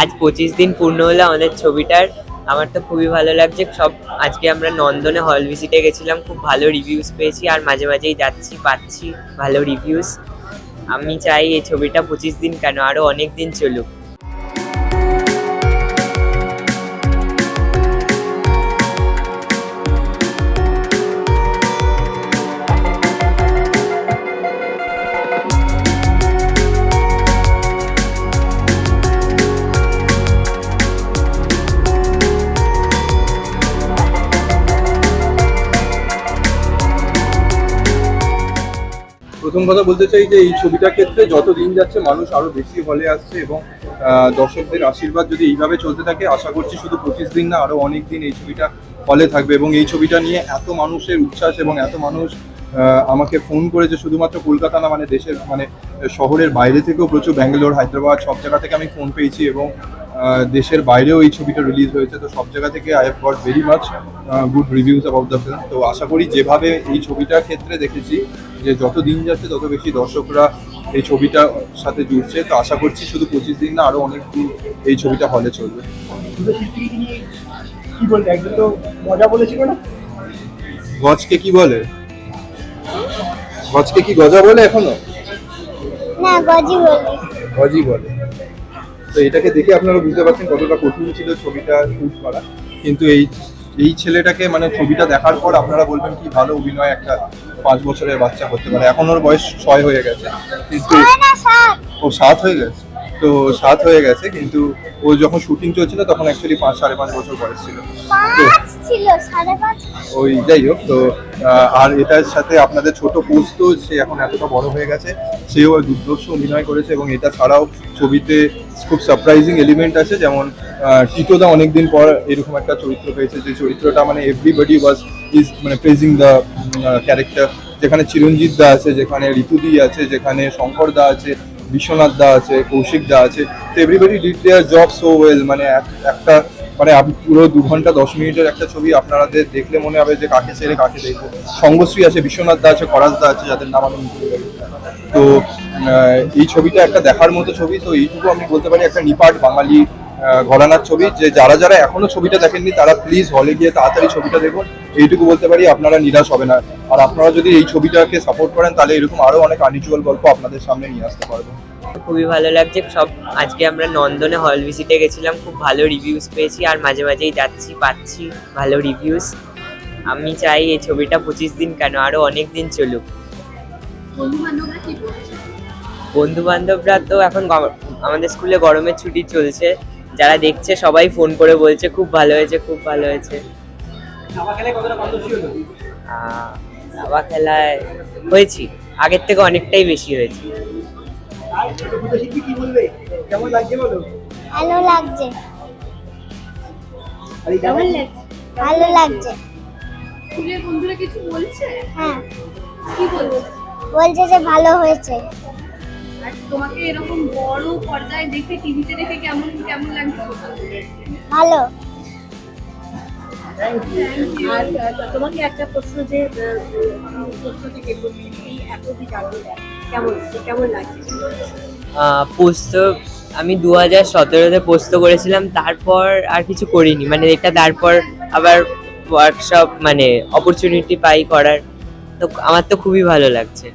আজ পঁচিশ দিন পূর্ণ হলো আমাদের ছবিটার। আমার তো খুবই ভালো লাগছে। সব আজকে আমরা নন্দনে হল ভিজিটে গেছিলাম। খুব ভালো রিভিউস পেয়েছি আর মাঝে মাঝেই যাচ্ছি, পাচ্ছি ভালো রিভিউস আমি চাই এই ছবিটা পঁচিশ দিন কেন? আরও অনেক দিন চলুক। প্রথম কথা বলতে চাই যে এই ছবিটার ক্ষেত্রে যত দিন যাচ্ছে মানুষ আরও বেশি হলে আসছে এবং দর্শকদের আশীর্বাদ যদি এইভাবে চলতে থাকে, আশা করছি শুধু পঁচিশ দিন না, আরও অনেক দিন এই ছবিটা হলে থাকবে এবং এই ছবিটা নিয়ে এত মানুষের উচ্ছ্বাস এবং এত মানুষ আমাকে ফোন করেছে শুধুমাত্র কলকাতা না মানে দেশের মানে শহরের বাইরে থেকেও প্রচুর ব্যাঙ্গালোর, হায়দ্রাবাদ সব জায়গা থেকে আমি ফোন পেয়েছি এবং দেশের বাইরেও এই ছবিটা রিলিজ হয়েছে তো সব জায়গা থেকে I have got very much good reviews about the film তো আশা করি যেভাবে এই ছবিটার ক্ষেত্রে দেখেছি যে যত দিন যাচ্ছে তত বেশি দর্শকরা এই ছবিটার সাথে জুড়ছে। তো আশা করছি শুধু পঁচিশ দিন না আরও অনেক দিন এই ছবিটা হলে চলবে। কি বলতে তো মজা বলেছিল না গজকে কি বলে? গজকে কি গজা বলে এখনও? না গজি বলে। তো এটাকে দেখে আপনারা বুঝতে পারছেন কতটা কঠিন ছিল ছবিটা শুট করা। কিন্তু এই এই ছেলেটাকে মানে ছবিটা দেখার পর আপনারা বলবেন কি ভালো অভিনয় একটা পাঁচ বছরের বাচ্চা করতে পারে। এখন ওর বয়স ছয় হয়ে গেছে। কিন্তু ও সাত হয়ে গেছে? তো সাত হয়ে গেছে কিন্তু ও যখন শুটিং চলছিল তখন অ্যাকচুয়ালি পাঁচ সাড়ে পাঁচ বছর বয়স ছিল। ওই যাই হোক তো আর এটার সাথে আপনাদের ছোট পোস্ত সে এখন এতটা বড় হয়ে গেছে সেও দুর্দর্শ অভিনয় করেছে এবং এটা ছাড়াও ছবিতে খুব সারপ্রাইজিং এলিমেন্ট আছে যেমন টিটোদা অনেকদিন পর এরকম একটা চরিত্র পেয়েছে যে চরিত্রটা মানে এভরিবডি ওয়াজ ইজ মানে প্রেজিং দ্য ক্যারেক্টার যেখানে চিরঞ্জিত দা আছে যেখানে ঋতুদি আছে যেখানে শঙ্কর দা আছে বিশ্বনাথ দা আছে, কৌশিক দা আছে, তো everybody did their job so well মানে এক- একটা মানে আপনি পুরো দু ঘণ্টা, দশ মিনিটের একটা ছবি আপনারা দেখলে মনে হবে যে কাকে ছেড়ে কাকে দেখব সঙ্গশ্রী আছে, বিশ্বনাথ দা আছে করাজ দা আছে, যাদের নাম আমি। তো এই ছবিটা একটা দেখার মতো ছবি, তো এইটুকু আমি বলতে পারি, একটা নিপাট বাঙালি ঘরানার ছবি যে যারা যারা এখনও ছবিটা দেখেননি তারা প্লিজ হলে গিয়ে তাড়াতাড়ি ছবিটা দেখুন। এইটুকু বলতে পারি আপনারা নিরাশ হবে না। আর আপনারা যদি এই ছবিটাকে সাপোর্ট করেন তাহলে এরকম আরও অনেক আনিচুয়াল গল্প আপনাদের সামনে নিয়ে আসতে পারব। খুবই ভালো লাগছে। সব আজকে আমরা নন্দনে হল ভিজিটে গেছিলাম। খুব ভালো রিভিউজ পেয়েছি আর মাঝে মাঝেই যাচ্ছি পাচ্ছি ভালো রিভিউজ আমি চাই এই ছবিটা পঁচিশ দিন কেন? আরও অনেক দিন চলুক। বন্ধু বান্ধবরা তো এখন আমাদের স্কুলে গরমের ছুটি চলছে। যারা দেখছে সবাই ফোন করে বলছে খুব ভালো হয়েছে খুব ভালো হয়েছে। দাবা খেলায় হয়েছি। আগের থেকে অনেকটাই বেশি হয়েছে। কেমন লাগছে বলো? ভালো লাগছে। ভালো লাগছে। স্কুলের বন্ধুরা কিছু বলছে? হ্যাঁ। কি বলছে বলছে যে ভালো হয়েছে। আর তোমাকে এরকম বড় পর্দায় দেখে টিভিতে দেখে কেমন কেমন লাগছে? ভালো। আর তোমাকে একটা প্রশ্ন যে আহ, আহ, প্রশ্ন থেকে বলছি, এই জানতে কেমন কেমন লাগছে? পোস্ত আমি দু হাজার সতেরোতে পোস্ত করেছিলাম তারপর আর কিছু করিনি। মানে এটা তারপর আবার ওয়ার্কশপ মানে অপরচুনিটি পাই করার। তো আমার তো খুবই ভালো লাগছে।